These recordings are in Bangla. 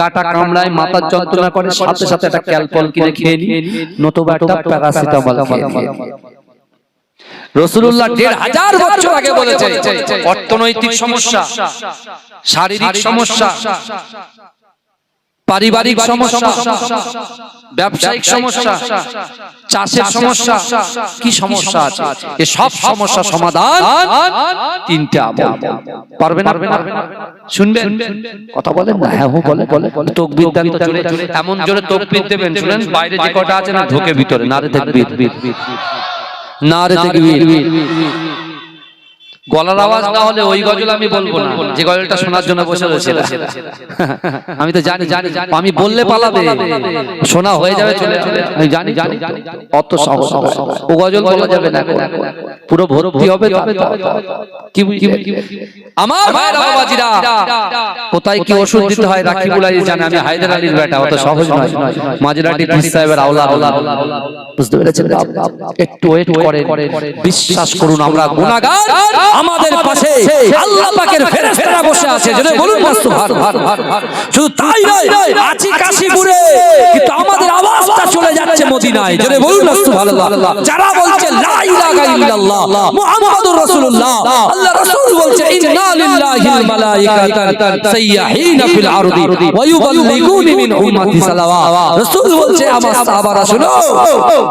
গাটা কামড়ায়, মাথার যন্ত্রণা করে, সাথে সাথে একটা ক্যালপল কিনে খেয়ে নি নতুবা একটা প্যারাসিটামল খেয়ে দেড় হাজার বছর আগে বলেছে, অর্থনৈতিক সমস্যা, শারীরিক সমস্যা পারিবারিক সমস্যা ব্যবসায়িক সমস্যা চাষের সমস্যা কি সমস্যা আছে? এ সব সমস্যা সমাধান তিনটে আমল। পারবে না শুনবেন? কথা বলেন না। হ্যাঁ হো বলে বলে তকবির দেন এমন জোরে তকবির দেবেন। শুনেন বাইরে যে কটা আছে না ঢোকে ভিতরে নারে তাকবীর নারে তাকবীর গলার আওয়াজ না হলে ওই গজল আমি বলব না। যে গজলটা শোনার জন্য বসে রয়েছে। আমি তো জানি। জানি আমি বললে পালাবে। শোনা হয়ে যাবে চলে চলে আমি জানি জানি। অত সহজ ও গজল বলা যাবে না। পুরো ভর্তি হবে তো। কি? আমার ভাইরা বাবাজিরা কোথায় কি ওষুধ দিতে হয় রাখি বুলাই জানে আমি হায়দার আলীর বেটা অত সহজ নয়। মাঝরাটি পীর সাহেবের আওলা আওলা বুঝতে পেরেছেন একটু ওয়েট করে বিশ্বাস করুন। আমরা গুনাহগার আমাদের পাশে আল্লাহ পাকের ফেরেশতারা বসে আছে। যদি বলুন সুবহান শুধু তাই নয় আছি কাশীপুরে। কিন্তু আমাদের আওয়াজটা চলে যাচ্ছে মদিনায়। যদি বলুন সুবহানাল্লাহ। যারা বলছে লা ইলাহা ইল্লাল্লাহ মুহাম্মাদুর রাসূলুল্লাহ। আল্লাহ রাসূল বলছে ইন্না লিল্লাহিল মালাইকাতান সাইয়াহিনা ফিল আরদি ওয়া ইউবাল্লিগুনি মিন উম্মতি সালাওয়া রাসূল বলছে আমার সাহাবারা শুনো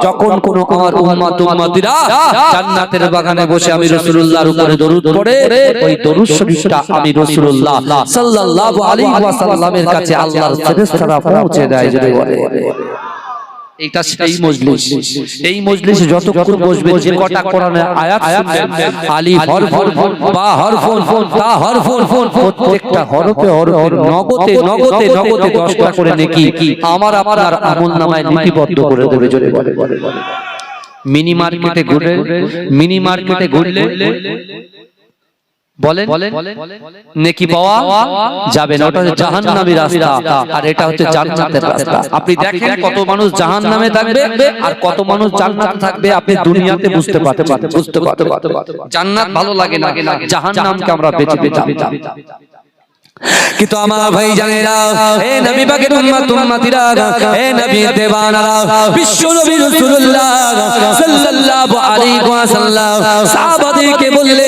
যখন কোন আমার উম্মত উম্মতিরা জান্নাতের বাগানে বসে আমি রাসূলুল্লাহর উপরে পড়ে ওই দরুদ শরীফটা আমি রাসূলুল্লাহ সাল্লাল্লাহু আলাইহি ওয়াসাল্লামের কাছে আল্লাহর ফেরেশতারা পৌঁছে দেয় যদি বলে এটা সেই মজলিস এই মজলিসে যতক্ষণ বসবে যে কটা কোরআনের আয়াত শুনবেন আলিফ হরফ বা হরফ তা হরফ প্রত্যেকটা হরফে হরফে নগদে নগদে নগদে 10টা করে নেকি আমার আপনার আমল নামায় লিপিবদ্ধ করে দেবে জোরে বলে বলে বলে মিনি মার্কেটে ঘুরে মিনি মার্কেটে ঘুরলে বলেন নেকি পাওয়া যাবে না ওটা হচ্ছে জাহান্নামী রাস্তা আর এটা হচ্ছে জান্নাতের রাস্তা। আপনি দেখেন কত মানুষ জাহান্নামে থাকবে আর কত মানুষ জান্নাতে থাকবে আপনি দুনিয়াতে বুঝতে পারছেন বুঝতে পারতে জান্নাত ভালো লাগে না জাহান্নামকে আমরা বেঁচে বেঁচে কিন্তু আমার ভাই জানেরা হে নবী পাকের উম্মত, উম্মতিরা হে নবী দেওয়ানারা, বিশ্ব নবী রাসূলুল্লাহ সাল্লাল্লাহু আলাইহি ওয়াসাল্লাম, সাহাবাদেরকে বললে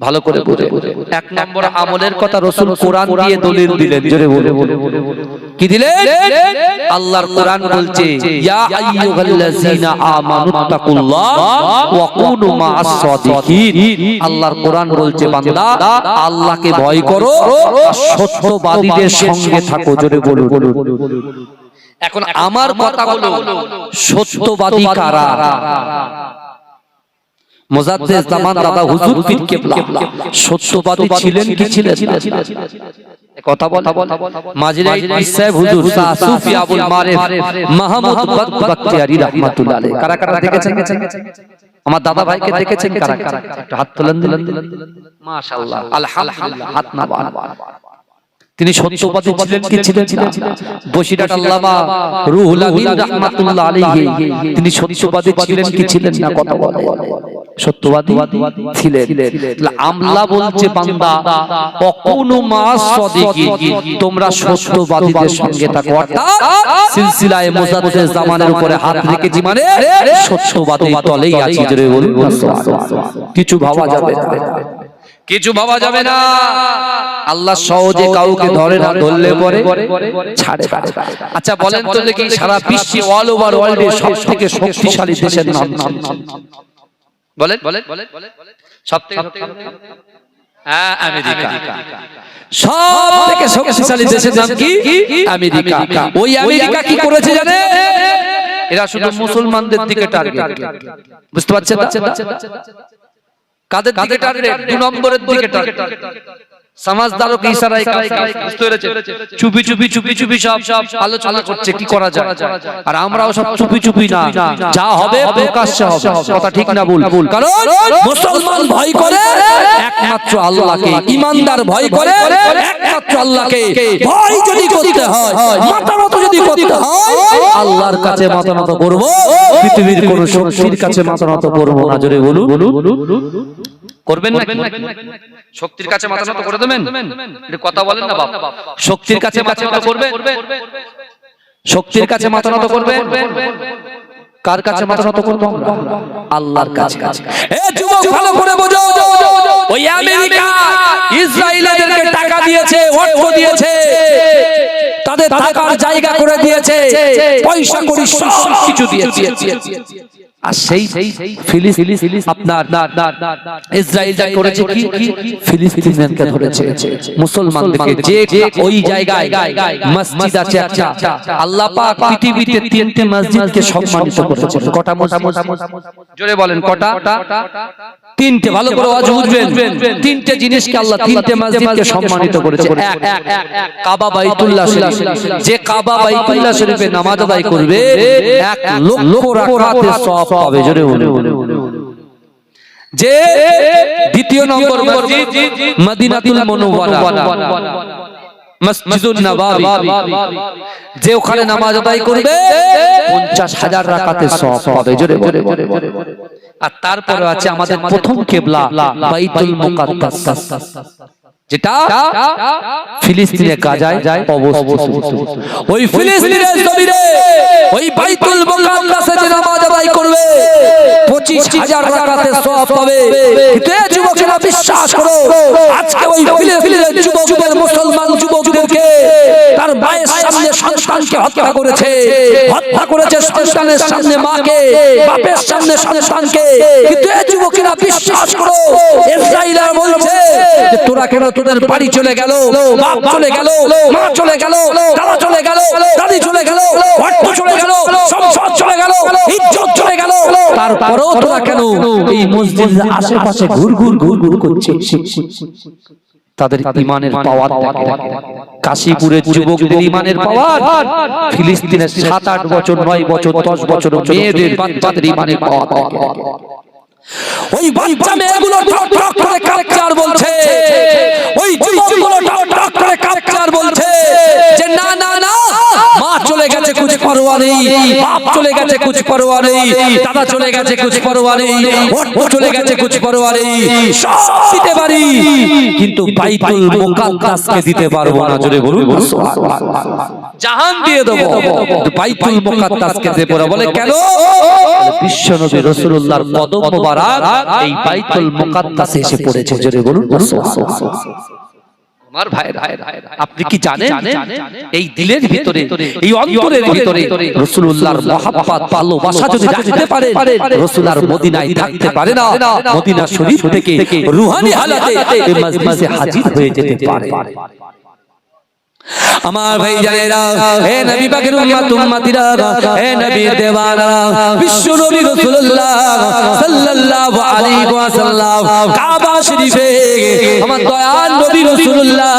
ভালো করে বুঝে। এক নম্বর আমলের কথা রসুল কোরআন দিয়ে দলিল দিলেন। জোরে বলে কি দিলেন? আল্লাহর কোরআন বলছে ইয়া আইয়ুহাল্লাযীনা আমানুত্তাকুল্লাহ ওয়া কুনু মা'আস সাদিকিন আল্লাহর কোরআন বলছে বান্দা আল্লাহকে ভয় করো সত্যবাদীদের সঙ্গে থাকো। জোরে বলুন। এখন আমার কথা হলো সত্যবাদী কারা? মোজাদ্দেদ জামান দাদা হুজুর পীর কেবলা। সত্যবাদী ছিলেন কি ছিলেন কথা বল মাজিরাই পীর সাহেব হুজুর শাহ আবুল মারিফ মাহমুদ বাখতিয়ারি রাহমাতুল্লাহ আলাইহি। কারা কারা দেখেছেন আমার দাদা ভাইকে দেখেছেন কারা? কারা? হাত তোলেন দিলেন মাশাআল্লাহ। আলহামদুলিল্লাহ। হাত না তিনি সত্যবাদী ছিলেন কি ছিলেন বসিরাট আল্লামা রুহুল আমিন রাহমাতুল্লাহ আলাইহি। তিনি সত্যবাদী ছিলেন কি ছিলেন না? কথা বলে। সত্যবাদী ছিলেন। আমলা বলছে বান্দা অকুনু মাস সাদিকি তোমরা সত্যবাদীদের সঙ্গে থাকো। অর্থাৎ সিলসিলায়ে মুজাদ্দেদ জামানের উপরে হাত রেখেছি মানে সত্যবাদীর তলেই আছি জোরে বলুন। কিছু ভাবা যাবে না। কিছু ভাবা যাবে না। আল্লাহ সহজে কাউকে ধরে না ধরলে পরে ছাড়ে আচ্ছা বলেন তো দেখি সারা বিশ্বে অল ওভার ওয়ার্ল্ডে সব থেকে শক্তিশালী দেশের নাম বলেন বলেন সব থেকে হ্যাঁ আমেরিকা। সব থেকে শক্তিশালী দেশের নাম কি? আমেরিকা। ওই আমেরিকা কি করেছে জানে এরা শুধু মুসলমানদের দিকে টার্গেট বুঝতে পারছেন না? কাদের দিকে টার্গেট দু নম্বরের দিকে টার্গেট সমাজদারও কি ইশারায় কাজ কাজ বুঝতে পেরেছে চুপি চুপি চুপি চুপি সব সব আলোচনা করছে কি করা যায়? আর আমরাও সব চুপি চুপি না। যা হবে প্রকাশ্যে হবে। কথা ঠিক না ভুল। কারণ মুসলমান ভয় করে একমাত্র আল্লাহকে ইমানদার ভয় করে একমাত্র আল্লাহকে। ভয় যদি করতে হয় মাথা যদি করতে হয় আল্লাহর কাছে মাথা নত করব। পৃথিবীর কোন শক্তির কাছে মাথা নত করব না। জোরে বলুন। করবেন না শক্তির কাছে মাথা নত করে দেবেন? কথা বলেন না বাপ। শক্তির কাছে মাথা নত করবে শক্তির কাছে মাথা নত করবে কার কাছে মাথা নত করব আল্লাহর কাছে এ যুবক ভালো করে বোঝো ওই আমেরিকা ইসরায়েলদেরকে টাকা দিয়েছে অর্থ দিয়েছে। তাদের থাকার জায়গা করে দিয়েছে। পয়সা করি সব কিছু দিয়েছে। আর সেই আপনার করেছে কি ফিলিস্তিনিয়ানকে ধরেছে? মুসলমানদেরকে যে ওই জায়গায় মসজিদ আছে একটা আল্লাহ পাক পৃথিবীতে তিনটে মসজিদকে সম্মানিত করেছে কটা জোরে বলেন কটা? তিনটে। ভালো করে আওয়াজ বুঝবেন। তিনটে জিনিসকে আল্লাহ তিনটে মসজিদকে সম্মানিত করেছে। এক কাবা বাইতুল্লাহ শরীফ। যে কাবা বাইতুল্লাহ শরীফে নামাজ আদায় করবে এক লক্ষ রাকাতে সওয়াব জোরে যে দ্বিতীয় নম্বর মসজিদ মদিনাতুল মুনাওয়ারা। মসজিদুন নবাবী। যে ওখানে নামাজ আদায় করবে 50 হাজার রাকাতে সওয়াব পাবে জোরে বলে। আর তারপরে আছে আমাদের প্রথম কেবলা বাইতুল মুকাদ্দাস। যেটা ফিলিস্তিনে গাজায় অবস্থিত ওই ফিলিস্তিনের জমিনে ওই বাইতুল মুকাদ্দাসে যে নামাজ আদায় করবে 25000 রাকাতে সওয়াব পাবে। কিন্তু এই যুবকেরা বিশ্বাস করো আজকে ওই ফিলিস্তিনের যুবকদের মুসলমান যুবকদেরকে তার মায়ের সামনে সন্তানকে হত্যা করেছে হত্যা করেছে সন্তানের সামনে মাকে বাপের সামনে সন্তানকে। কিন্তু এই যুবকেরা বিশ্বাস করো ইসরায়েলরা বলছে যে তোরা কেন তোদের বাড়ি চলে গেল বাপ চলে গেল মা চলে গেল দাদা চলে গেল দাদি চলে গেল অর্থ চলে গেল সম্পদ চলে গেল ইজ্জত চলে গেল। তারপরেও তোরা কেন এই মসজিদের আশেপাশে ঘুর ঘুর ঘুর ঘুর করছিস? তাদের ইমানের পাওয়ার কাশীপুরের যুবকদের ইমানের পাওয়ার ফিলিস্তিনের সাত আট বছর নয় বছর দশ বছর মেয়েদের বাচ্চাদের ইমানের পাওয়ার ওই বাচ্চা মেয়েগুলো টক টক করে কাঁদছে আর বলছে। ওই যুবকগুলো টক টক করে কাঁদছে আর বলছে। যে না না না মা চলে গেছে কুছ পরোয়া নেই। বাপ চলে গেছে কুছ পরোয়া নেই। দাদা চলে গেছে কুছ পরোয়া নেই। অর্থ চলে গেছে কুছ পরোয়া নেই। সব দিতে পারি কিন্তু বাইতুল মুকাদ্দাসকে দিতে পারব না। জোরে বলুন। জাহান দিয়ে দেবো। বাইতুল মুকাদ্দাসকে দেব বলে কেন? বিশ্ব নবী রাসূলুল্লাহর কদম মোবারক এই বাইতুল মুকাদ্দাসে এসে পড়েছে। জোরে বলুন। আমার ভাইয়ের আপনি কি জানেন এই দিলের ভিতরে এই অন্তরের ভিতরে রাসূলুল্লাহর মহাব্বত ভালোবাসা যদি রাখতে পারে রাসূলুল্লাহর মদিনায় থাকতে পারে না। মদিনা শরীফ থেকে রুহানি হালাতে এই হাজির হয়ে যেতে পারে। আমার ভাই জানেরা হে নবী পাকের উম্মত, উম্মতিরা হে নবীর দেওয়ানা বিশ্ব নবী রাসূলুল্লাহ সাল্লাল্লাহু আলাইহি ওয়াসাল্লাম কাবা শরীফে আমার দয়াল নবী রাসূলুল্লাহ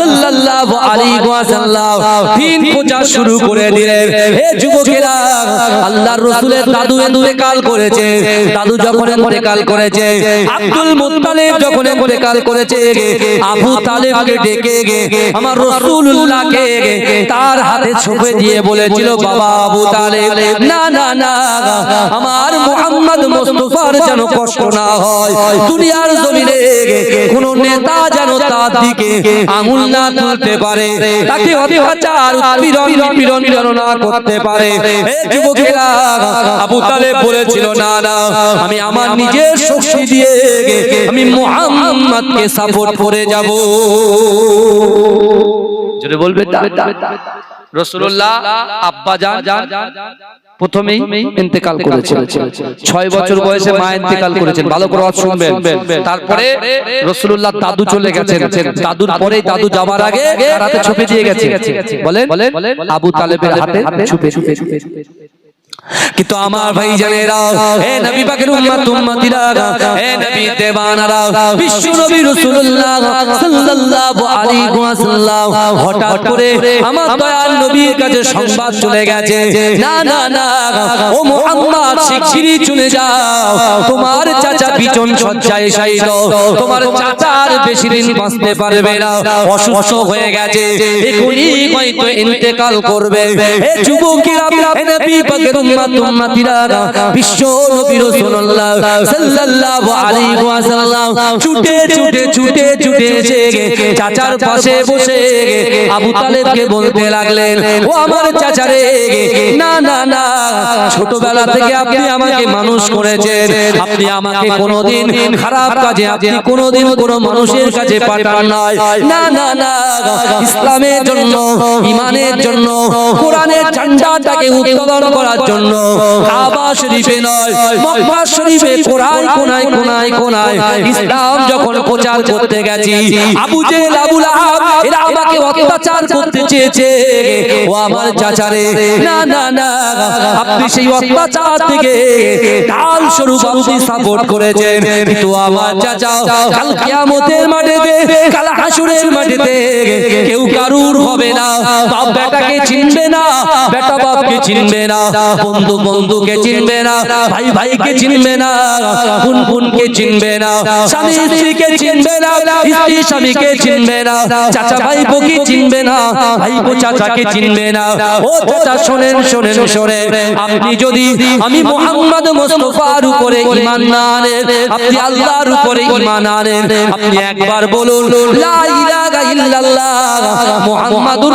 সাল্লাল্লাহু আলাইহি ওয়াসাল্লাম দিন পূজা শুরু করে দিলেন। হে যুবকেরা, আল্লাহর রাসূলের দাদু ইন্তেকাল করেছে। দাদু যখন ইন্তেকাল করেছে, আব্দুল মুত্তালিব যখন ইন্তেকাল করেছে, আবু তালেবকে ডেকে গে আমার রাসূলুল্লাহকে তার হাতে ছুপে দিয়ে বলেছিল বাবা আবু তালেব না না না আমার মুহাম্মদ মুস্তাফার যেন কষ্ট না হয়। দুনিয়ার জমিনে কোন নেতা যেন তার দিকে আঙুল না তুলতে পারে। তাকে অত্যাচার যেন না করতে পারে। যুবকেরা আবু তালেব বলেছিল না না আমি আমার নিজের শক্তি দিয়ে আমি মুহাম্মদকে সাপোর্ট করে যাব। জোরে বলবে রসুল্লাহ আব্বা যান প্রথমেই ইন্তেকাল করেছেন। ছয় বছর বয়সে মা ইন্তেকাল করেছেন। ভালো করে ওয়াজ শুনবেন। তারপরে রসুল্লাহ দাদু চলে গেছেন। দাদুর পরে দাদু যাওয়ার আগে হাতে ছুপে দিয়ে গেছে। বলেন আবু তালেবের হাতে ছুপে ছুপে। কিন্তু আমার ভাই জানেরা হে নবী পাকের উম্মত, উম্মতিরা হে নবী দেবানারা বিশ্ব নবী রাসূলুল্লাহ সাল্লাল্লাহু আলাইহি ওয়াসাল্লাম হঠাৎ করে আমার দয়াল নবীর কাছে সংবাদ চলে গেছে, না না না, ও মুহাম্মদ, শিগগিরই চলে যাও, তোমার চাচা বিচন সজ্জায় শায়িত তোমার চাচা আর বেশি দিন বাঁচতে পারবে না, অসুস্থ হয়ে গেছে, এখনই হয়তো ইন্তেকাল করবে। হে যুবকেরা হে নবী পাকের উম্মত উম্মতিরা বিশ্ব নবী রাসূলুল্লাহ সাল্লাল্লাহু আলাইহি ওয়াসাল্লাম ছুটে ছুটে ছুটে ছুটে এসে চাচার পাশে বসে আবু তালেবকে বলতে লাগলেন ও আমার চাচারে না না না। ছোটবেলা থেকে আপনি আমাকে মানুষ করেছেন। আপনি আমাকে কোনোদিন খারাপ কাজে আপনি কোনোদিন কোনো মানুষের কাছে পাঠান নাই। না না না। ইসলামের জন্য ইমানের জন্য কোরআনের ঝান্ডাটাকে উত্তোলন করার জন্য। কাবা শরীফে নয় মক্কা শরীফে কোরআন কোনায় কোনায় কোনায় ইসলাম যখন প্রচার করতে গেছি আবু জেহেল আবু লাহাব এরা আমাকে অত্যাচার করতে চেয়েছে। ও আমার চাচারে না না না আপনি সেই অত্যাচার থেকে ঢাল স্বরূপ আপনি সাপোর্ট করেছেন। কিন্তু আমার চাচা কাল কিয়ামতের মাঠেতে কাল হাসুরের মাঠেতে কেউ কারুর হবে না। বাপ বেটাকে চিনবে না, বেটা বাপকে চিনবে না, বন্ধু বন্ধুকে চিনবে না, ভাই ভাইকে চিনবে না, বোন বোনকে চিনবে না, স্বামী স্ত্রীকে চিনবে না, স্ত্রী স্বামীকে চিনবে না, চাচা ভাই বোকে চিনবে না ভাই বো চাচাকে চিনবে না। ও চাচা, শোনেন শোনেন শোনেন, আপনি যদি আমি মোহাম্মদ মুস্তাফার উপরে ঈমান না আনেন, আপনি আল্লাহর উপরে ঈমান আনেন, আপনি একবার বলুন, লা ইলাহা ইল্লাল্লাহ, মুহাম্মাদুর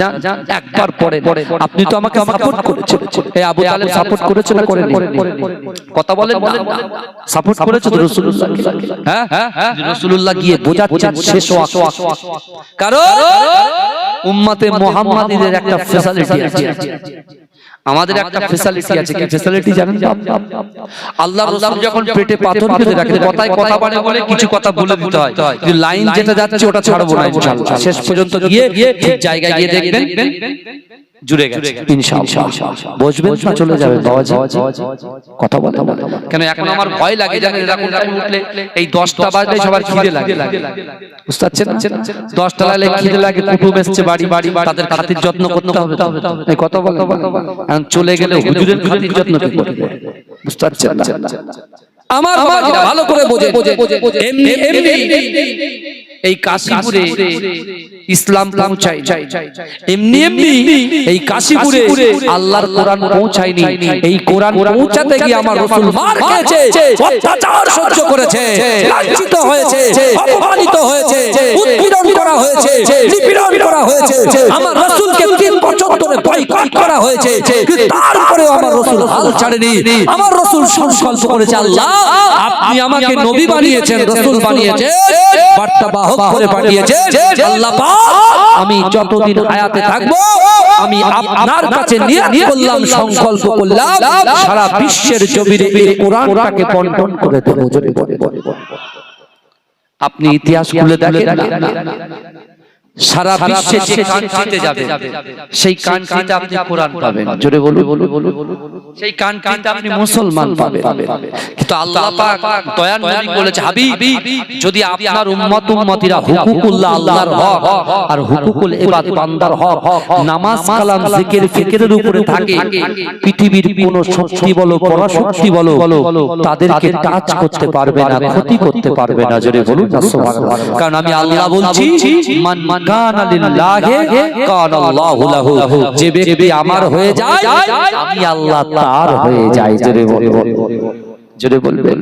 যান একবার পরে আপনি তো আমাকে সাপোর্ট করেছেন। এই আবু তালেব সাপোর্ট করেছে না করেনি কথা বলেন সাপোর্ট করেছে তো রাসূলুল্লাহ হ্যাঁ? হ্যাঁ রাসূলুল্লাহ গিয়ে বোঝাচ্ছেন শেষ ওয়াক্ত। কারণ? উম্মতে মুহাম্মাদীদের একটা ফ্যাসিলিটি আছে। আমাদের একটা ফ্যাসিলিটি আছে কি ফ্যাসিলিটি জানেন? আল্লাহ রাসূল যখন পেটে পাথর বেঁধে রাখেন কথায় কথা বলে বলে কিছু কথা বলে দিতে হয়। কিন্তু লাইন যেটা যাচ্ছে ওটা ছাড়বো না ইনশাআল্লাহ শেষ পর্যন্ত গিয়ে ঠিক জায়গায় গিয়ে দেখবেন জুড়ে গেছে। ইনশাআল্লাহ বসবেন না চলে যাবে বাবাজি। কথা বলে কেন এখন আমার ভয় লাগে জানেন? এরকম এরকম উঠলে এই 10টা বাজলে সবার খিদে লাগে। বুঝতে পারছেন না? 10টা লাগলে খিদে লাগে কুটুম এসছে বাড়ি বাড়ি তাদের খাতির যত্ন করতে হবে এই কথা বলে এখন চলে গেলে হুজুরের খাতির যত্ন কি করবে বুঝতে পারছেন না? আমার ভালো করে বোঝে এমনি। এমনি। এই কাশীপুরে ইসলাম পৌঁছায় এমনি এমনি এই কাশীপুরে আল্লাহর কোরআন পৌঁছায়নি। এই কোরআন পৌঁছাতে গিয়ে আমার রাসূল মার খেয়েছে অত্যাচার সহ্য করেছে লাঞ্ছিত হয়েছে অপমানিত হয়েছে উৎপীড়ন করা হয়েছে নিপীড়ন করা হয়েছে। আমার রাসূলকে তিন বছর ধরে বয়কট করা হয়েছে কিন্তু তারপরেও আমার রাসূল হাল ছাড়েনি। আমার রাসূল সংকল্প করেছে আল্লাহ আপনি আমাকে নবী বানিয়েছেন রাসূল বানিয়েছেন। বার্তা করে আল্লাহ আমি যতদিন আয়াতে থাকব আমি আপনার কাছে নিয়ে করলাম সংকল্প করলাম সারা বিশ্বের জমির এই কোরআনটাকে বন্টন করে দেবো আপনি ইতিহাস খুলে দেখেন সারা বিশ্বে যে কান্ট্রিতে যাবে সেই কান্ট্রিতে আপনি কোরআন পাবেন। জোরে বলুন সেই কান্ট্রিতে আপনি মুসলমান পাবেন। কিন্তু আল্লাহ পাক দয়ার নবী বলেছে হাবিব যদি আপনার উম্মত উম্মতিরা হুকুকুল্লাহ আল্লাহর হক আর হুকুকুল ইবাদ বান্দার হক নামাজ কালাম জিকির ফিকিরের উপরে থাকে। পৃথিবীর কোন শক্তি বলো পরাশক্তি বলো তাদেরকে টাচ করতে পারবে না ক্ষতি করতে পারবে না জোরে বলুন কারণ আমি আল্লাহ বলছি মান মান যে ব্যক্তি আমার হয়ে যায়, আমি আল্লাহ তার হয়ে যাই। জোরে বলব জোরে বলবেন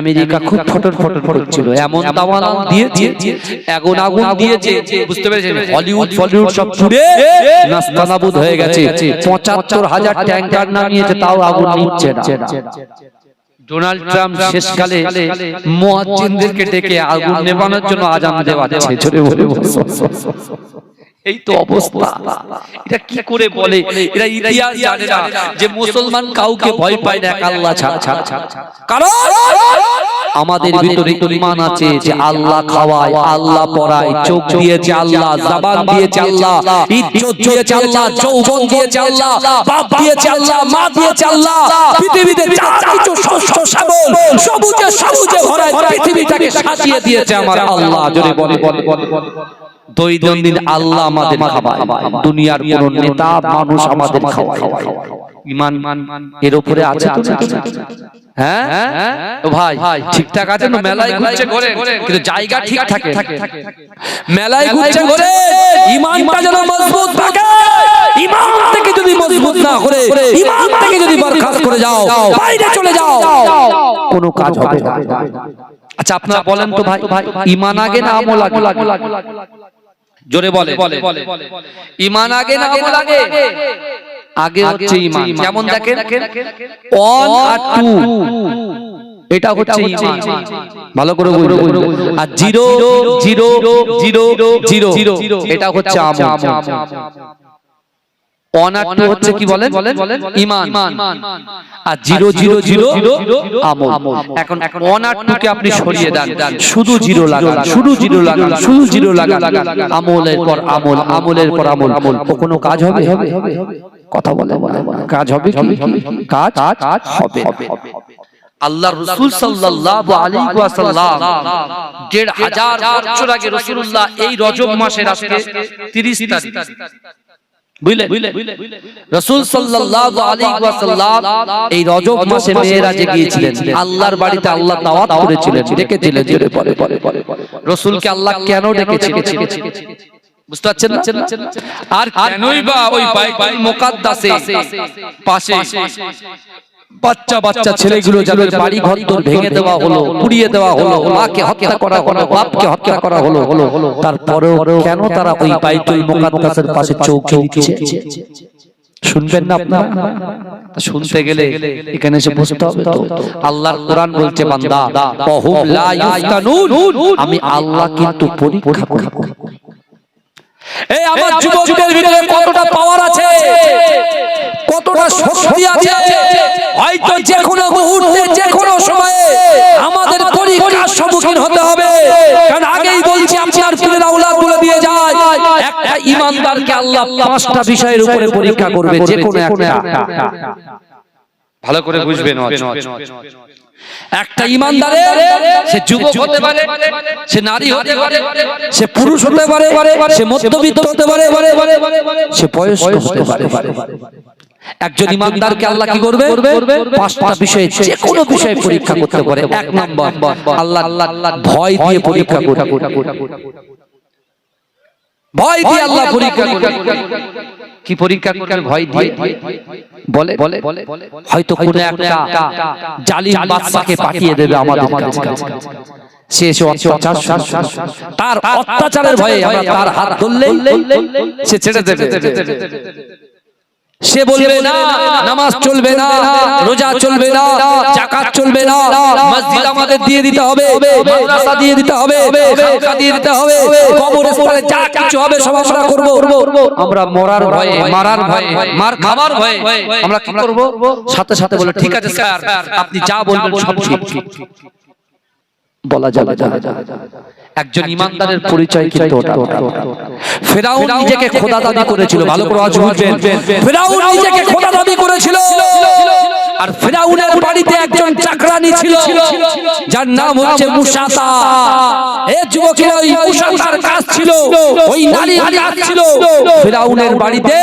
আমেরিকা খুব ফটর ফটর ফটর ছিল এমন দাওয়ান দিয়েছে আগুন আগুন দিয়েছে। বুঝতে পেরেছেন? হলিউড ফলিউড সব পুড়ে নাস্তানাবুদ হয়ে গেছে। পঁচাত্তর হাজার ট্যাঙ্কার নামিয়েছে, তাও আগুন নিচ্ছে না। ডোনাল্ড ট্রাম্প শেষকালে মুয়াজ্জিনদেরকে ডেকে আগুন নেবানোর জন্য আজান বলো। এই তো অবস্থা এটা কি করে বলে এরা ইতিহাস জানে না যে মুসলমান কাউকে ভয় পায় না এক আল্লাহ ছাড়া কারণ আমাদের ভিতরে ঈমান আছে যে আল্লাহ খাওয়ায় আল্লাহ পড়ায় চোখ দিয়েছে আল্লাহ জবান দিয়েছে আল্লাহ ইজ্জত দিয়েছে আল্লাহ যৌবন দিয়েছে আল্লাহ বাপ দিয়েছে আল্লাহ মা দিয়েছে আল্লাহ পৃথিবীতে যা কিছু শস্য শ্যামল সবুজে সবুজে ভরা পৃথিবীটাকে সাজিয়ে দিয়েছে আমার আল্লাহ জোরে বলে বলে বলে বলে দৈনন্দিন আল্লাহ আমাদের খাওয়ায়। দুনিয়ার কোন নেতা মানুষ আমাদের খাওয়ায়। ইমান এর উপরে আছে তো হ্যাঁ? ভাই ঠিকঠাক আছে না মেলায় ঘুরছে ঘরে কিন্তু জায়গা ঠিক থাকে। মেলায় ঘুরছে ঘরে ইমানটা যেন মজবুত থাকে ইমান থেকে যদি মজবুত না করে ইমান থেকে যদি বরখাস্ত করে যাও বাইরে চলে যাও। কোনো কাজ হবে না। আচ্ছা আপনারা বলেন তো ভাই ইমান আগে না আমল আগে। জোরে বলে ইমান আগে না আমল আগে? আগে। হচ্ছে ইমান। যেমন দেখেন অন আর টু। এটা হচ্ছে ইমান। ভালো করে বুঝুন আর জিরো জিরো জিরো জিরো এটা হচ্ছে আমল। অন হচ্ছে কি বলেন? ইমান। আর জিরো জিরো জিরো আমল। এখন ওয়ান আর টু কে আপনি সরিয়ে দেন। শুধু জিরো লাগান। শুধু জিরো লাগান। শুধু জিরো লাগান। আমলের পর আমল। আমলের পর আমল। আমল। কোনো কাজ হবে? কথা বলে কাজ হবে কি? কাজ হবে আল্লাহ রসুল সাল্লাল্লাহু আলাইহি ওয়াসাল্লাম দেড় হাজার বছর আগে রাসূলুল্লাহ এই রজব মাসের আজকে 30 তারিখ। রাসূল সাল্লাল্লাহু এই রজব মাসে মেরাজে গিয়েছিলেন। আল্লাহর বাড়িতে আল্লাহ দাওয়াত করেছিলেন, ডেকেছিলেন জোরে পরে পরে পরে রসুলকে আল্লাহ কেন ডেকেছিলেন? বুঝতে পারছেন আর কেনই পাশে বাচ্চা বাচ্চা ছেলেগুলো যাদের বাড়ি ঘর দর ভেঙে দেওয়া হলো পুড়িয়ে দেওয়া হলো মাকে হত্যা করা হলো বাপকে হত্যা করা হলো হলো তারপরেও কেন তারা ওই বাইতুল মুকাদ্দাসের পাশে চৌকি দিচ্ছে? শুনবেন না আপনারা? শুনতে গেলে এখানে এসে বসতে হবে তো। আল্লাহর কোরআন বলছে বান্দা লা আমি আল্লাহ কিন্তু পরীক্ষা করব। এই আমার যুবকদের ভিতরে কতটা পাওয়ার আছে? কতটা শক্তি আছে? হয়তো যে কোনো মুহূর্তে যে কোনো সময়ে আমাদের পরীক্ষার সম্মুখীন হতে হবে। কারণ আগেই বলছি আপনার পীরের আওলাদ বলে দিয়ে যায়। একটা ইমানদারকে আল্লাহ পাঁচটা বিষয়ের উপরে পরীক্ষা করবে যে কোনো একটা। ভালো করে বুঝবেন একটা ইমানদারের সে যুবক হতে পারে সে নারী হতে পারে সে পুরুষ হতে পারে সে মধ্যবিত্ত হতে পারে সে বয়স্ক হতে পারে একজন ইমানদারকে আল্লাহ কি করবে? পাঁচটা বিষয়ে যে কোনো বিষয়ে পরীক্ষা করতে পারে। এক নম্বর। আল্লাহ আল্লাহ ভয় দিয়ে পরীক্ষা করবে। ভয় দিয়ে আল্লাহ পরীক্ষা করে কি পরীক্ষা করে ভয় দিয়ে? বলে বলে হয়তো কোন একটা জালিম বাদশাকে পাঠিয়ে দেবে আমাদের কাছে। সে এসে অত্যাচার তার অত্যাচারের ভয়ে আমরা তার হাত ধরলেই সে ছেড়ে দেবে। সে বলবে না নামাজ চলবে না রোজা চলবে না জাকাত চলবে না মসজিদ আমাদের দিয়ে দিতে হবে মাদ্রাসা দিয়ে দিতে হবে খানকা দিয়ে দিতে হবে কবরস্থানে যা কিছু হবে সব আমরা করব আমরা মরার ভয়ে মারার ভয়ে মার খাবার ভয়ে আমরা কি করব? সাথে সাথে বলে ঠিক আছে স্যার আপনি যা বলবেন সব ঠিক। বলা যাবে একজন ইমানদারের পরিচয় কিন্তু ওটা ফেরাউন নিজেকে খোদা দাবি করেছিল ভালো করে আজ বুঝবেন ফেরাউন নিজেকে খোদা দাবি করেছিল। আর ফেরাউনের বাড়িতে একজন চাকরানি ছিল। যার নাম হচ্ছে মুসাতা। এ যুবকেরা ওই মুসাতার কাজ ছিল। ওই নারী কাজ ছিল। ফেরাউনের বাড়িতে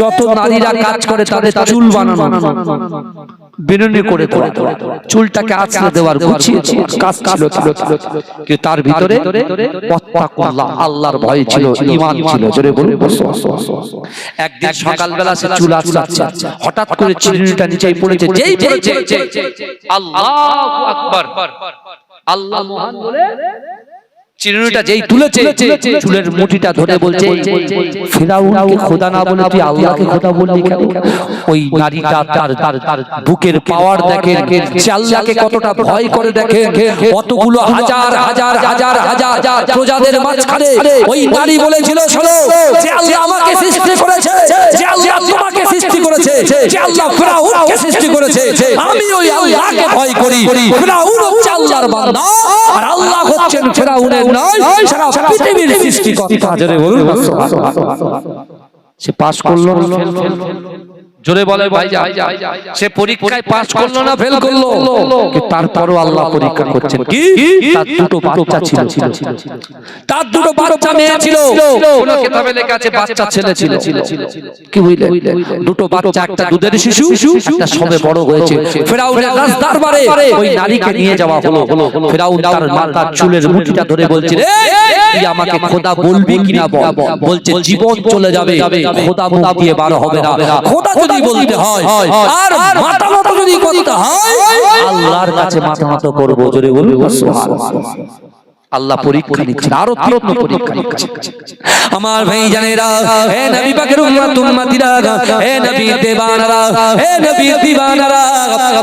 যত নারীরা কাজ করে তাদের চুল বানানো। বিনুনি করে দেওয়া। চুলটাকে আছড়ে দেওয়ার গুছিয়ে কাজ ছিল ছিল। কিন্তু তার ভিতরে আল্লাহর ভয় ছিল ঈমান ছিল জোরে বলুন। একদিন সকালবেলা সে চুল আছড়াচ্ছে হঠাৎ করে চিরুনিটা নিচেই পড়েছে। যেই পড়েছে আল্লাহু আকবার। আল্লাহ মহান বলে চিরুনিটা যেই তুলেছে চুলের মুঠিটা ধরে বলছে ফেরাউনকে খোদা না বলে তুই আল্লাহকে খোদা বললি কেন? ওই নারীটা তার তার তার বুকের পাওয়ার দেখে সে আল্লাহকে কতটা ভয় করে দেখে কতগুলো হাজার হাজার হাজার হাজার প্রজাদের মাঝখানে ওই নারী বলেছিল শোনো যে আল্লাহ আমাকে সৃষ্টি করেছে যে আল্লাহ তোমাকে সৃষ্টি করেছে যে আল্লাহ ফেরাউনকে সৃষ্টি করেছে আমি ওই আল্লাহকে ভয় করি ফেরাউন হচ্ছে আল্লাহর বান্দা আর আল্লাহ হচ্ছেন ফেরাউনের নয় সারা পৃথিবীর সৃষ্টিকর্তা। জোরে বলুন। সে ফেল করল? জোরে বলে ভাই যা সে পরীক্ষায় পাস করল না ফেল করল তারপরও আল্লাহ পরীক্ষা করছেন কি? তার দুটো বাচ্চা ছিল। তার দুটো বাচ্চা মেয়ে ছিল। কোন কিতাবে লেখা আছে বাচ্চা ছেলে ছিল। কি বুঝলে দুটো বাচ্চা একটা দুধের শিশু একটা সবে বড় হয়েছে। ফেরাউনের রাজ দরবারে ওই নারীকে নিয়ে যাওয়া হলো। ফেরাউন তার মাথার চুলের মুঠিটা ধরে বলছে রে তুই আমাকে খোদা বলবি কিনা বল? বলছে জীবন চলে যাবে খোদা মুখ দিয়ে বার হবে না খোদা যদি বলতে হয় আর মাথা মতো যদি করতে হয় আল্লাহর কাছে মাথা মতো করব জোরে বলব সুবহানাল্লাহ। আল্লাহ পরীক্ষা নিচ্ছেন আরও তীক্ষ্ণ পরীক্ষা নিচ্ছেন। আমার ভাই জানেরা হে নবী পাকের উম্মত উম্মতিরা হে নবী দেবানারা হে নবী দিবানারা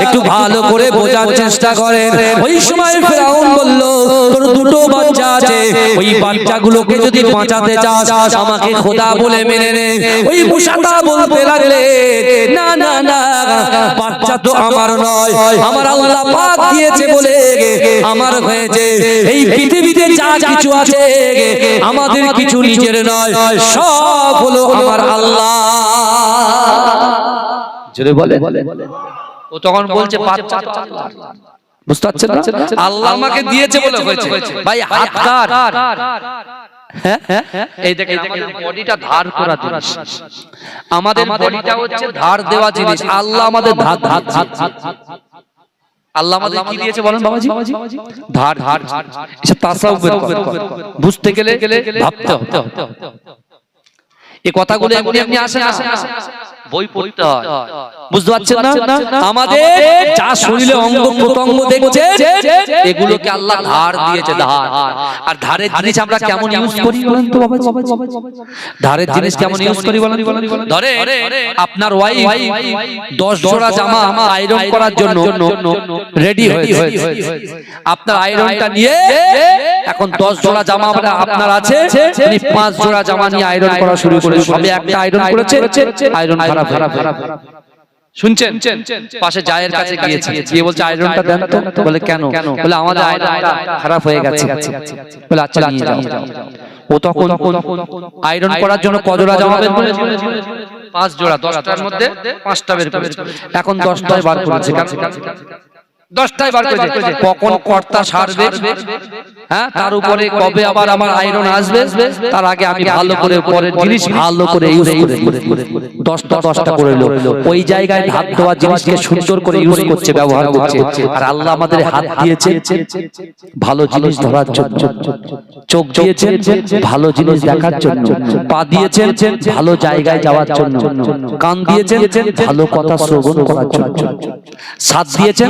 একটু ভালো করে বোঝার চেষ্টা করেন। ওই সময় ফেরাউন বলল তোর দুটো বাচ্চা আছে ওই বাচ্চাগুলোকে যদি বাঁচাতে চাস আমাকে খোদা বলে মেনে নে। ওই মুসাদা বলতে লাগলে না না না বাচ্চা তো আমার নয় আমার আল্লাহ পাক দিয়েছে বলে আমার হয়েছে এই পৃথিবীতে যা কিছু আছে আমাদের কিছু নিজের নয় সব হলো আমার আল্লাহ। জোরে বলে ও তখন বলছে বাচ্চা বুঝতে পারছেন না? আল্লাহ আমাকে দিয়েছে বলে হয়েছে। ভাই হাত কার হ্যাঁ? এই দেখেন আমাদের বডিটা ধার করা জিনিস। আমাদের বডিটা হচ্ছে ধার দেওয়া জিনিস। আল্লাহ আমাদের ধার ধার ধার ধার আল্লাহ আমাদের কি দিয়েছে বলেন বাবাজি? ধার ধার এসব তাসাউফের। বুঝতে গেলে ভাবতে হবে। এই কথাগুলো এমনি এমনি আসে না। বই পড়তে হয়। বুঝতে পারছেন না? আমাদের যা শরীরে অঙ্গ প্রত্যঙ্গ দেখছে এগুলোকে আল্লাহ ধার দিয়েছে ধার। আর ধারের জিনিস আমরা কেমন ইউজ করি বলেন তো বাবা ধারের জিনিস কেমন ইউজ করি বলেন ধরে আপনার ওয়াইফ দশ জোড়া জামা আয়রন করার জন্য রেডি হয়েছে। আপনার আয়রনটা নিয়ে এখন দশ জোড়া জামা আমরা আপনার আছে। উনি পাঁচ জোড়া জামা নিয়ে আয়রন করা শুরু করে সবে একটা আয়রন করেছে আয়রন খারাপ খারাপ খারাপ শুনছেন? পাশে জায়ের কাছে গিয়েছে। গিয়ে বলছে, আয়রনটা দেন তো। বলে, কেন? বলে, আমাদের আয়রনটা খারাপ হয়ে গেছে। বলে আচ্ছা নিয়ে যাও। ও তখন আয়রন করার জন্য কজোড়া জামা বের করেছে? পাঁচ জোড়া, দশটার মধ্যে পাঁচটা বের করেছে। এখন দশটায় বার করেছে। দশটায় বার করেছে। কখন কর্তা সারবে? হ্যাঁ তার উপরে কবে আবার আমার আয়রন আসবে? তার আগে আমি ভালো করে পরের জিনিস ভালো করে ইউজ করে দশটা দশটা করে লো ওই জায়গায় হাত দেওয়া জিনিসকে সুন্দর করে ইউজ করছে ব্যবহার করছে। আর আল্লাহ আমাদের হাত দিয়েছে। ভালো জিনিস ধরার জন্য। চোখ দিয়েছেন ভালো জিনিস দেখার জন্য। পা দিয়েছেন ভালো জায়গায় যাওয়ার জন্য। কান দিয়েছেন ভালো কথা শ্রবণ করার জন্য। সাত দিয়েছেন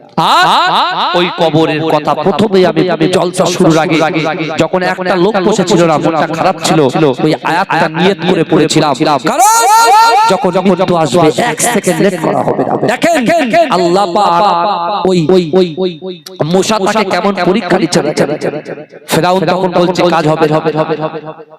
ওই কবরের কথা প্রথমে আমি আমি জলসা শুরুর আগে যখন একটা লোক বসেছিল না মনটা খারাপ ছিল ওই আয়াতটা নিয়ত করে পড়েছিলাম। কারণ যখন আসবে এক সেকেন্ড লেট করা হবে না। দেখেন আল্লাহ পাক ওই ওই মুসা তাকে কেমন পরীক্ষা দিচ্ছে? ফেরাউন তখন বলছে কাজ হবে হবে হবে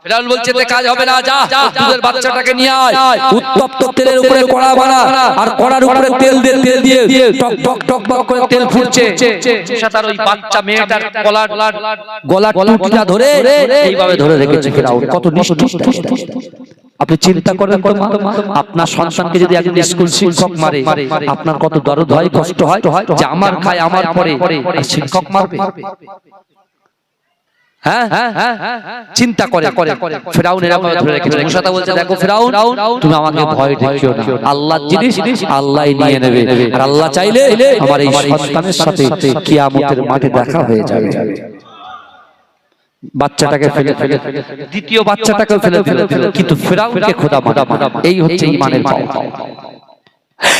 ফেরাউন বলছে তে কাজ হবে না যা দুধের বাচ্চাটাকে নিয়ে আয়। উত্তপ্ত তেলের উপরে কড়া বানা আর কড়ার উপরে তেল দিয়ে তেল দিয়ে টক টক টক টক করে তেল ফুটছে তার ওই বাচ্চা মেয়েটার গলার গলার টুটিটা ধরে এইভাবে ধরে রেখেছে ফেরাউন কত নিষ্ঠুর আপনি চিন্তা করেন আপনার সন্তানকে যদি একজন স্কুল শিক্ষক মারে আপনার কত দরদ হয় কষ্ট হয়? যে আমার খায় আমার পরে শিক্ষক মারবে। হ্যাঁ? হ্যাঁ চিন্তা করে ফেরাউন এরকম ধরে রেখেছে। মুসা বলছে দেখো ফেরাউন তুমি আমাকে ভয় দেখিও না। আল্লাহর জিনিস আল্লাহই নিয়ে নেবে। আর আল্লাহ চাইলে আমার এই সন্তানের সাথে কিয়ামতের মাঠে দেখা হয়ে যাবে। বাচ্চাটাকে ফেলে ফেলে দ্বিতীয় বাচ্চাটাকে ফেলে ফেলে ফেলে কিন্তু ফেরাউনকে খোদা মারা এই হচ্ছে ইমানের পাওয়া।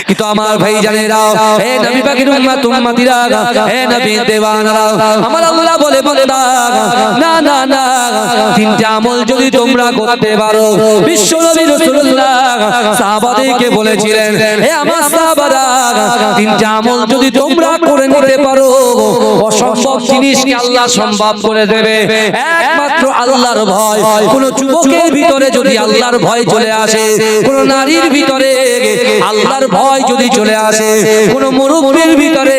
কিন্তু আমার ভাই জানেরা হে নবী পাকের উম্মত, উম্মতিরা, হে নবী দেওয়ানরা, আমার আল্লাহ বলে বলে না না না, তিনটা আমল যদি তোমরা করতে পারো, বিশ্ব নবী রাসূলুল্লাহ সাহাবাদেরকে বলেছিলেন, হে আমার সাহাবারা, তিনটা আমল যদি তোমরা করে নিতে পারো, অসম্ভব জিনিসকে আল্লাহ সম্ভব করে দেবে। একমাত্র আল্লাহর ভয়, কোন যুবকের ভিতরে যদি আল্লাহর ভয় চলে আসে, কোন নারীর ভিতরে আল্লাহর ভয় যদি চলে আসে কোন মুরুব্বির ভিতরে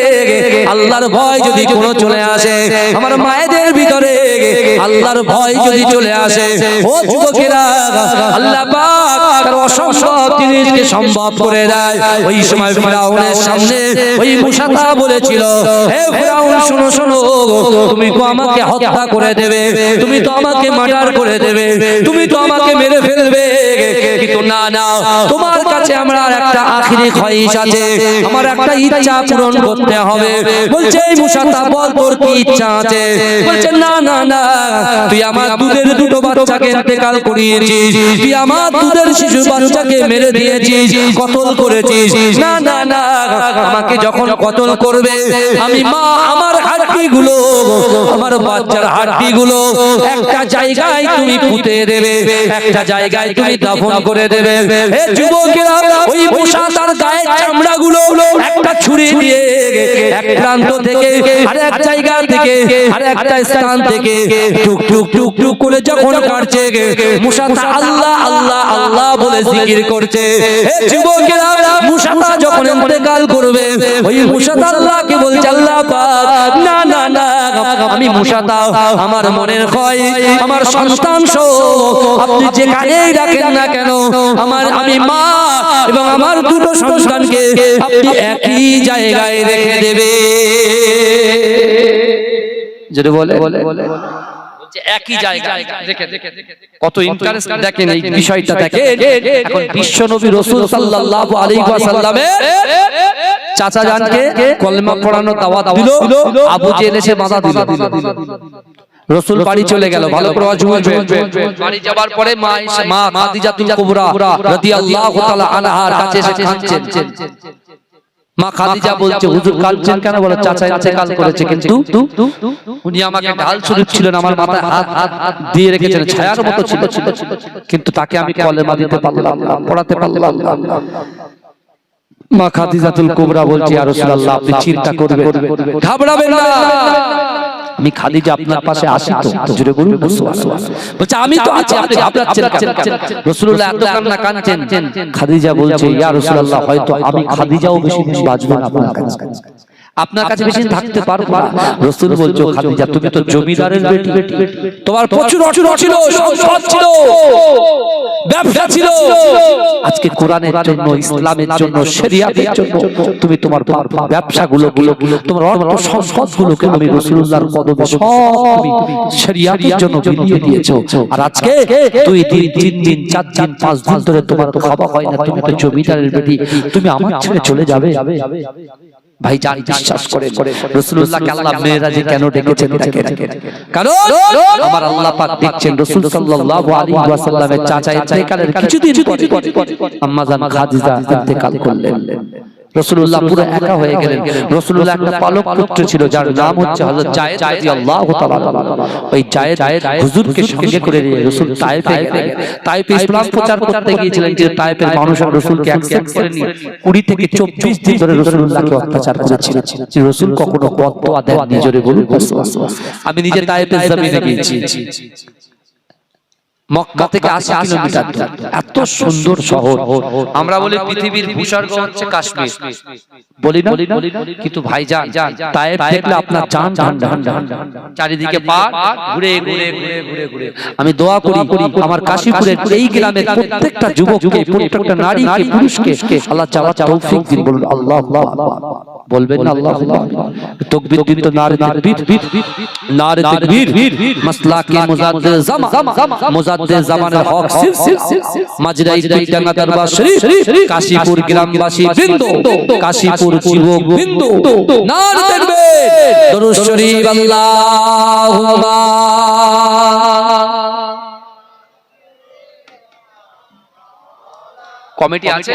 আল্লাহর ভয় যদি কোনো চলে আসে আমার মায়েদের ভিতরে আল্লাহর ভয় যদি চলে আসে ও যুবকেরা আল্লাহ পাক তার অসম্ভব জিনিসকে সম্ভব করে দেয়। ওই সময় ফেরাউনের সামনে ওই মুসাফা বলেছিল হে ফেরাউন শোনো শোনো তুমি তো আমাকে হত্যা করে দেবে তুমি তো আমাকে মার্ডার করে দেবে তুমি তো আমাকে মেরে ফেলবে কিন্তু না না তোমার কাছে আমার একটা আখিরি খয়িশ আছে আমার একটা ইচ্ছা পূরণ করতে হবে বলছে এই মুসাতা বল তোর কি ইচ্ছা আছে? বলছে না না না তুই আমার দুধের দুটো বাচ্চাকে ইন্তেকাল করিয়েছিস। তুই আমার দুধের শিশু বাচ্চাকে মেরে দিয়েছিস। কতল করেছিস। না না না, আমাকে যখন কতল করবে, আমি মা, আমার হাড্ডি গুলো আমার বাচ্চার হাড্ডি গুলো একটা জায়গায় তুমি পুঁতে দেবে, একটা জায়গায় তুমি দাফন করে দেবে। হে যুবকেরা, ওই মশা তার গায়ের চামড়া গুলো একটা ছুরি দিয়ে এক প্রান্ত থেকে আর এক জায়গা থেকে আর একটা স্থান থেকে টুক টুক টুক টুক করে যখন কাটছে মুসা আল্লাহ আল্লাহ আল্লাহ বলে জিকির করছে। হে যুবকেরা মুসাটা যখন ইন্তেকাল করবে ওই মুসাটা আল্লাহকে বলছে আল্লাহ পাক না না না আমি মুসাটা আমার মনের হয় আমার সন্তান সহ আপনি যেখানেই রাখেন না কেন আমার আমি মা এবং আমার দুটো সন্তানকে আপনি একই জায়গায় রেখে দেবে। যদি বলে বলে বলে। একই জায়গায়। দেখে কত ইন্টারেস্ট দেখেন এই বিষয়টা দেখেন। এখন বিশ্ব নবী রাসূল সাল্লাল্লাহু আলাইহি ওয়াসাল্লামের চাচা জানকে কলমা পড়ানো দাওয়াত দিল আবু জেহেল এসে বাধা দিল। রসুল বাড়ি চলে গেল ভালো করে বাড়ি যাবার পরে মা মা খাদিজাতুল কুবরা রাদিয়াল্লাহু তাআলা আনহার কাছে এসে কাঁদছেন মা খাদিজা বলছে হুজুর কাঁদছেন কেন? বলে চাচা ইন্তেকাল করেছে। কিন্তু উনি আমাকে ঢাল শরীফ ছিলেন আমার মাথায় হাত হাত দিয়ে রেখেছেন ছায়ার মতো ছিল ছিল ছিল। কিন্তু তাকে আমি কলেমা দিতে পারলাম না পড়াতে পারলাম না। মা খাদিজাতুল কুবরা বলছে ইয়া রাসূলুল্লাহ আপনি চিন্তা করবেন ঘাবড়াবেন না। আমি খাদিজা আপনার পাশে আসি তো জুড়ে বলুন। বলছে আমি তো আছি আপনি আপনার রাসূলুল্লাহ এত কান্না কাঁদছেন। খাদিজা বলছে ইয়া রাসূলুল্লাহ হয়তো আমি খাদিজাও বেশি বেশি বাঁচবো আপনার কাছে। আপনার কাছে বেশি থাকতে পারব না। রাসূল বলছো খাদিজা তুমি তো জমিদারের বেটি। তোমার প্রচুর অর্থ ছিল সম্পদ ছিল। ব্যবসা ছিল। আজকে কোরআনের জন্য ইসলামের জন্য শরিয়াতের জন্য তুমি তোমার ব্যবসাগুলো গুলো তোমার অর্থ সম্পদগুলোকে আমি রাসূলুল্লাহর কদমে সব তুমি শরিয়াতের জন্য বিলিয়ে দিয়েছ। আর আজকে দুই দিন তিন দিন চার দিন পাঁচ দিন ধরে তোমার খাওয়া হয় না। তুমি তো জমিদারের বেটি। তুমি আমার ছেড়ে চলে যাবে। ভাই যান বিশ্বাস করে রসুল্লাহকে আল্লাহ মেয়েরাজে কেন ডেকেছেন কারণ আমার আল্লাহ পাক দেখছেন রসুল সাল্লাল্লাহু আলাইহি ওয়াসাল্লামের চাচা ইন্তেকালের কিছুদিন পরে আম্মা জান খাদিজা ইন্তেকাল করলেন। রাসূলুল্লাহ পুরো একা হয়ে গেলেন। রাসূলুল্লাহ একটা পালক পুত্র ছিল যার নাম হচ্ছে হযরত জায়েদ রাদিয়াল্লাহু তাআলা ওই জায়েদ হুজুরকে সঙ্গে করে নিয়ে রাসূল তায়েফে গেলেন তায়েফে ইসলাম প্রচার করতে গিয়েছিলেন যে তায়েফের মানুষ রাসূলকে অ্যাকসেপ্ট করে নিয়ে 20 থেকে 24 দিন ধরে রাসূলুল্লাহকে অত্যাচার করেছিলেন। যে রাসূল কখনো বদদোয়া দেননি। জোরে বলুন। আমি নিজে তায়েফের জমিনে গিয়েছি। মক্কা থেকে আশি কিলোমিটার। এত সুন্দর শহর। আমরা বলি পৃথিবীর ভূস্বর্গ হচ্ছে কাশ্মীর। বলি না? কিন্তু ভাই যান তায়েব দেখলে আপনার জান জান জান চারিদিকে পার ঘুরে ঘুরে ঘুরে ঘুরে ঘুরে আমি দোয়া করি আমার কাশীপুরের এই গ্রামের প্রত্যেকটা যুবককে প্রত্যেকটা নারীকে পুরুষকে আল্লাহ চাওয়া তৌফিক দিন বলুন। আল্লাহ আল্লাহ বলবেন না আল্লাহ তকবীর দিন তো নারে তাকবীর নারে তাকবীর মাসলা কে মুজাদ্দিদ। জামা মুজাদ্দিদ জামানের হক। সির সির মাজরাই দুইটাঙ্গা দরবার শরীফ। কাশীপুর গ্রামবাসী বিন্দু। কাশীপুর যুবক বিন্দু। নারে দরুদ শরীফ কমিটি আছে।